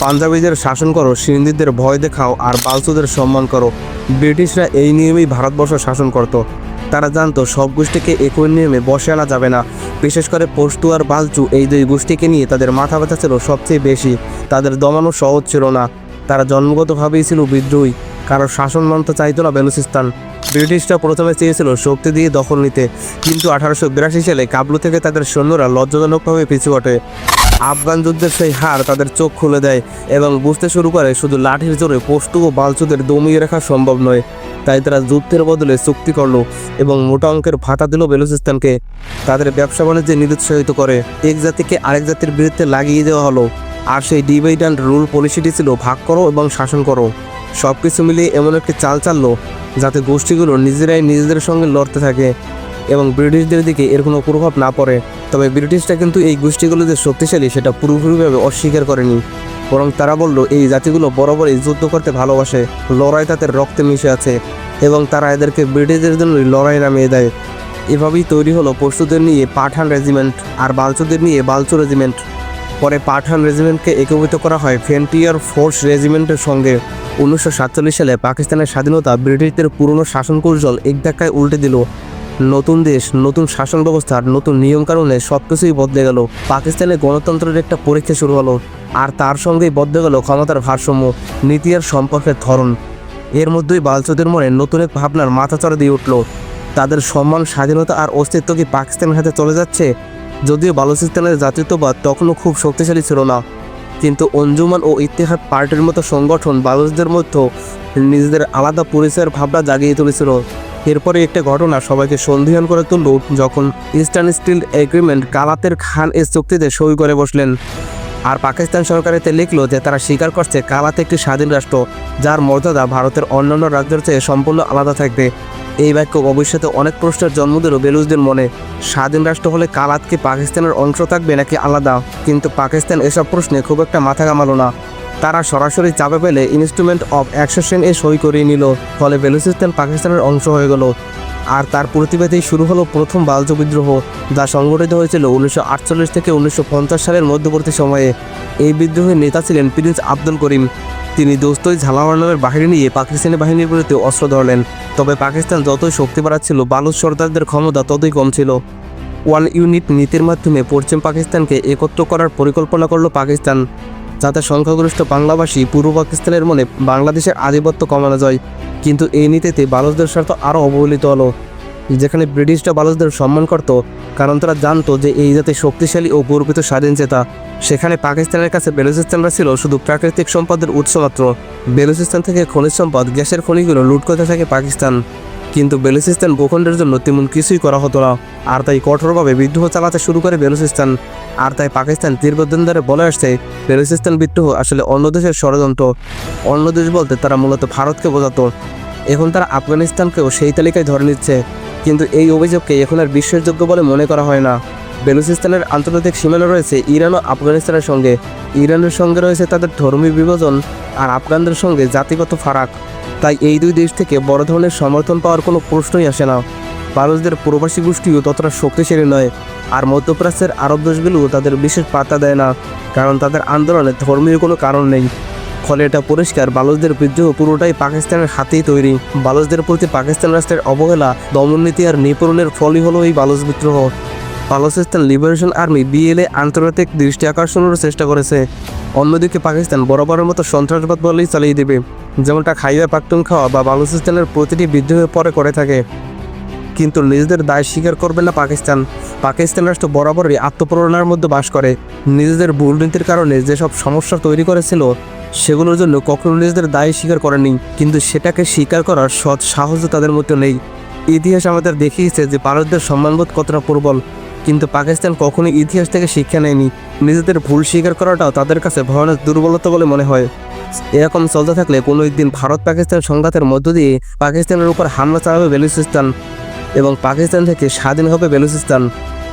পাঞ্জাবিদের শাসন করো, সিন্ধিদের ভয় দেখাও আর বালচুদের সম্মান করো। ব্রিটিশরা এই নিয়মেই ভারতবর্ষ শাসন করত। তারা জানতো সব গোষ্ঠীকে একই নিয়মে বসে আনা যাবে না। বিশেষ করে পশতু আর বালচু এই দুই গোষ্ঠীকে নিয়ে তাদের মাথা ব্যথা ছিল সবচেয়ে বেশি। তাদের দমানো সহজ ছিল না। তারা জন্মগতভাবেই ছিল বিদ্রোহী। কারও শাসন মানতে চাইতো না বেলুচিস্তান। ব্রিটিশরা প্রথমে চেয়েছিল শক্তি দিয়ে দখল নিতে। কিন্তু আঠারোশো বিরাশি সালে কাবলু থেকে তাদের সৈন্যরা লজ্জাজনকভাবে পিছু ওঠে আফগান যুদ্ধের সেই হার তাদের চোখ খুলে দেয় এবং বুঝতে শুরু করে শুধু লাঠির জোরে পশতু ও বালচুদের দমিয়ে রাখা সম্ভব নয়। তাই তারা যুদ্ধের বদলে চুক্তি করল এবং মোটা অঙ্কের ভাতা দিল বেলুচিস্তানকে। তাদের ব্যবসা বাণিজ্যে নিরুৎসাহিত করে। এক জাতিকে আরেক জাতির বিরুদ্ধে লাগিয়ে দেওয়া হলো। আর সেই ডিভাইড অ্যান্ড রুল পলিসিটি ছিল ভাগ করো এবং শাসন করো। সব কিছু মিলিয়ে এমন একটি চাল চাললো, যাতে গোষ্ঠীগুলো নিজেরাই নিজেদের সঙ্গে লড়তে থাকে। এবং ব্রিটিশদের দিকে এর কোনো প্রভাব না পড়ে, তবে ব্রিটিশরা কিন্তু এই গোষ্ঠীগুলো যে শক্তিশালী সেটা পুরোপুরিভাবে অস্বীকার করেনি। বরং তারা বলল, এই জাতিগুলো বরাবরই যুদ্ধ করতে ভালোবাসে, লড়াই তাদের রক্তে মিশে আছে এবং তারা এদেরকে ব্রিটিশদের জন্য লড়াই নামিয়ে দেয়। এভাবেই তৈরি হলো পশুদের নিয়ে পাঠান রেজিমেন্ট আর বালচুদের নিয়ে বালচু রেজিমেন্ট। পরে পাঠান রেজিমেন্টকে একীভূত করা হয় ফ্রন্টিয়ার ফোর্স রেজিমেন্টের সঙ্গে। উনিশশো সাতচল্লিশ সালে পাকিস্তানের স্বাধীনতা ব্রিটিশদের পুরনো শাসন কৌশল এক ধাক্কায় উল্টে দিল। নতুন দেশ, নতুন শাসন ব্যবস্থার নতুন নিয়ম কারণে সব কিছুই বদলে গেল। পাকিস্তানে গণতন্ত্রের একটা পরীক্ষা শুরু হলো, আর তার সঙ্গেই বদলে গেল ক্ষমতার ভারসাম্য, নীতি আর সম্পর্কের ধরন। এর মধ্যেই বালচুদের মনে নতুন এক ভাবনার মাথাচড়া দিয়ে উঠল। তাদের সম্মান, স্বাধীনতা আর অস্তিত্ব কি পাকিস্তানের হাতে চলে যাচ্ছে? যদিও বালুচিস্তানের জাতীয়তাবাদ তখনও খুব শক্তিশালী ছিল না। কিন্তু অঞ্জুমান ও ইত্তেহাদ পার্টির মতো সংগঠন বালুচদের মধ্যে নিজেদের আলাদা পরিচয়ের ভাবনা জাগিয়ে তুলেছিল। এরপরে একটা ঘটনা, সবাইকে সন্ধিহান করে তুলল। যখন ইস্টার্ন স্টিল এগ্রিমেন্ট কালাতের খান এই চুক্তিতে সই করে বসলেন, আর পাকিস্তান সরকার এতে লিখলো যে তারা স্বীকার করছে কালাত একটি স্বাধীন রাষ্ট্র, যার মর্যাদা ভারতের অন্যান্য রাজ্যের চেয়ে সম্পূর্ণ আলাদা থাকবে। এই বাক্য ভবিষ্যতে অনেক প্রশ্নের জন্ম দিল বেলুজদের মনে। স্বাধীন রাষ্ট্র হলে কালাত কি পাকিস্তানের অংশ থাকবে নাকি আলাদা? কিন্তু পাকিস্তান এসব প্রশ্নে খুব একটা মাথা ঘামালো না। তারা সরাসরি চাপে পেলে ইনস্ট্রুমেন্ট অব অ্যাকসেশন এ সই করিয়ে নিল, ফলে বেলুচিস্তান পাকিস্তানের অংশ হয়ে গেল। আর তার প্রতিবাদেই শুরু হলো প্রথম বালচ বিদ্রোহ, যা সংগঠিত হয়েছিল উনিশশো আটচল্লিশ থেকে উনিশশো পঞ্চাশ সালের মধ্যবর্তী সময়ে। এই বিদ্রোহের নেতা ছিলেন প্রিন্স আব্দুল করিম। তিনি দোস্তই ঝালাওয়ার নামের বাহিনী নিয়ে পাকিস্তানি বাহিনীর বিরুদ্ধে অস্ত্র ধরলেন। তবে পাকিস্তান যতই শক্তি বাড়াচ্ছিল, বালুচ সর্দারদের ক্ষমতা ততই কম ছিল। ওয়ান ইউনিট নীতির মাধ্যমে পশ্চিম পাকিস্তানকে একত্র করার পরিকল্পনা করল পাকিস্তান। যাতে সংখ্যাগরিষ্ঠ বাংলাভাষী পূর্ব পাকিস্তানের মনে বাংলাদেশের আধিপত্য কমানো যায়। কিন্তু এই নীতিতে বালুচদের স্বার্থ আরও অবহেলিত হলো। যেখানে ব্রিটিশরা বালুচদের সম্মান করত, কারণ তারা জানতো যে এই জাতি শক্তিশালী ও গর্বিত স্বাধীন চেতা। সেখানে পাকিস্তানের কাছে বেলুচিস্তানরা ছিল শুধু প্রাকৃতিক সম্পদের উৎস মাত্র। বেলুচিস্তান থেকে খনিজ সম্পদ, গ্যাসের খনিগুলো লুট করতে থাকে পাকিস্তান। কিন্তু বেলুচিস্তান ভূখণ্ডের জন্য তেমন কিছুই করা হতো না। আর তাই কঠোরভাবে বিদ্রোহ চালাতে শুরু করে বেলুচিস্তান। আর তাই পাকিস্তান দীর্ঘদিন ধরে বলে আসছে, বেলুচিস্তান বিদ্রোহ আসলে অন্য দেশের ষড়যন্ত্র। অন্য দেশ বলতে তারা মূলত ভারতকে বোঝাতো। এখন তারা আফগানিস্তানকেও সেই তালিকায় ধরে নিচ্ছে। কিন্তু এই অভিযোগকে এখন আর বিশ্বাসযোগ্য বলে মনে করা হয় না। বেলুচিস্তানের আন্তর্জাতিক সীমানা রয়েছে ইরান ও আফগানিস্তানের সঙ্গে। ইরানের সঙ্গে রয়েছে তাদের ধর্মীয় বিভাজন আর আফগানদের সঙ্গে জাতিগত ফারাক। তাই এই দুই দেশ থেকে বড় ধরনের সমর্থন পাওয়ার কোনো প্রশ্নই আসে না। বালুচদের প্রবাসী গোষ্ঠীও ততটা শক্তিশালী নয়, আর মধ্যপ্রাচ্যের আরব দেশগুলোও তাদের বিশেষ পাত্তা দেয় না, কারণ তাদের আন্দোলনে ধর্মীয় কোনো কারণ নেই। ফলে এটা পরিষ্কার, বালুচদের বিদ্রোহ পুরোটাই পাকিস্তানের হাতেই তৈরি। বালুচদের প্রতি পাকিস্তান রাষ্ট্রের অবহেলা, দমননীতি আর নিপূরণের ফলই হলো এই বালুচ বিদ্রোহ। বালুচিস্তান লিবারেশন আর্মি বিএলএ আন্তর্জাতিক দৃষ্টি আকর্ষণেরও চেষ্টা করেছে। অন্যদিকে পাকিস্তান বরাবরের মতো সন্ত্রাসবাদ বলেই চালিয়ে দেবে। যেমনটা খাইয়া পাখতুন খাওয়া বা বালুচিস্তানের প্রতিটি বিদ্রোহের পরে করে থাকে। কিন্তু নিজেদের দায় স্বীকার করবে না পাকিস্তান। পাকিস্তান রাষ্ট্র বরাবরই আত্মপ্রেরণার মধ্যে বাস করে। নিজেদের ভুল নীতির কারণে যেসব সমস্যা তৈরি করেছিল, সেগুলোর জন্য কখনো নিজেদের দায় স্বীকার করেনি কিন্তু সেটাকে স্বীকার করার সৎ সাহসও তাদের মধ্যে নেই। ইতিহাস আমাদের দেখিয়েছে যে ভারতদের সম্মানবোধ কতটা প্রবল, কিন্তু পাকিস্তান কখনোই ইতিহাস থেকে শিক্ষা নেয়নি। নিজেদের ভুল স্বীকার করাটাও তাদের কাছে ভয়ানক দুর্বলতা বলে মনে হয়। এরকম চলতে থাকলে কোনো একদিন ভারত পাকিস্তান সংঘাতের মধ্য দিয়ে পাকিস্তানের উপর হামলা চালাবে বেলুচিস্তান এবং পাকিস্তান থেকে স্বাধীন হবে বেলুচিস্তান।